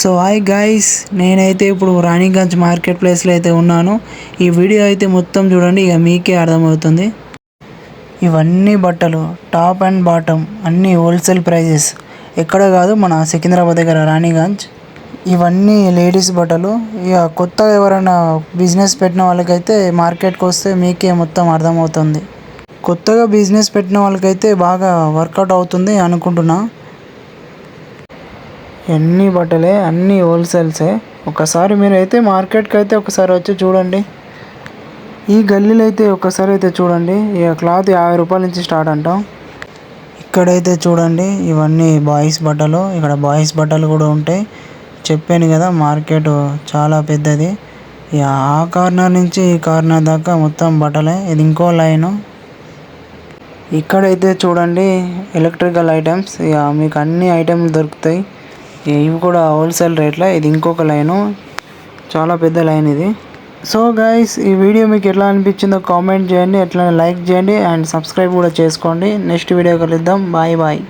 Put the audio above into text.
So hi guys నేనైతే ఇప్పుడు Raniganj market ప్లేస్లో అయితే ఉన్నాను. ఈ వీడియో అయితే మొత్తం చూడండి ఇక మీకే అర్థమవుతుంది. ఇవన్నీ బట్టలు టాప్ అండ్ బాటమ్ అన్నీ హోల్సేల్ ప్రైజెస్. ఎక్కడ కాదు మన సికింద్రాబాద్ దగ్గర రాణిగంజ్. ఇవన్నీ లేడీస్ బట్టలు. ఇక కొత్తగా ఎవరైనా బిజినెస్ పెట్టిన వాళ్ళకైతే మార్కెట్కి వస్తే మీకే మొత్తం అర్థమవుతుంది. కొత్తగా బిజినెస్ పెట్టిన వాళ్ళకైతే బాగా వర్కౌట్ అవుతుంది అనుకుంటున్నా. ఎన్ని బట్టలే అన్ని హోల్సేల్సే. ఒకసారి మీరు అయితే మార్కెట్కి అయితే ఒకసారి వచ్చి చూడండి. ఈ గల్లీలో అయితే ఒకసారి అయితే చూడండి. ఇక క్లాత్ యాభై రూపాయల నుంచి స్టార్ట్ అంటాం. ఇక్కడైతే చూడండి ఇవన్నీ బాయ్స్ బట్టలు. ఇక్కడ బాయ్స్ బట్టలు కూడా ఉంటాయి. చెప్పాను కదా మార్కెట్ చాలా పెద్దది. ఇక ఆ కార్నర్ నుంచి ఈ కార్నర్ దాకా మొత్తం బట్టలే. ఇది ఇంకో లైను. ఇక్కడైతే చూడండి ఎలక్ట్రికల్ ఐటమ్స్. ఇక మీకు అన్ని ఐటమ్లు దొరుకుతాయి. ఇవి కూడా హోల్సేల్ రేట్లో. ఇది ఇంకొక లైను. చాలా పెద్ద లైన్ ఇది. సో గైస్ ఈ వీడియో మీకు ఎట్లా అనిపించిందో కామెంట్ చేయండి ఎట్లా లైక్ చేయండి అండ్ సబ్స్క్రైబ్ కూడా చేసుకోండి. నెక్స్ట్ వీడియో కలుద్దాం. Bye bye.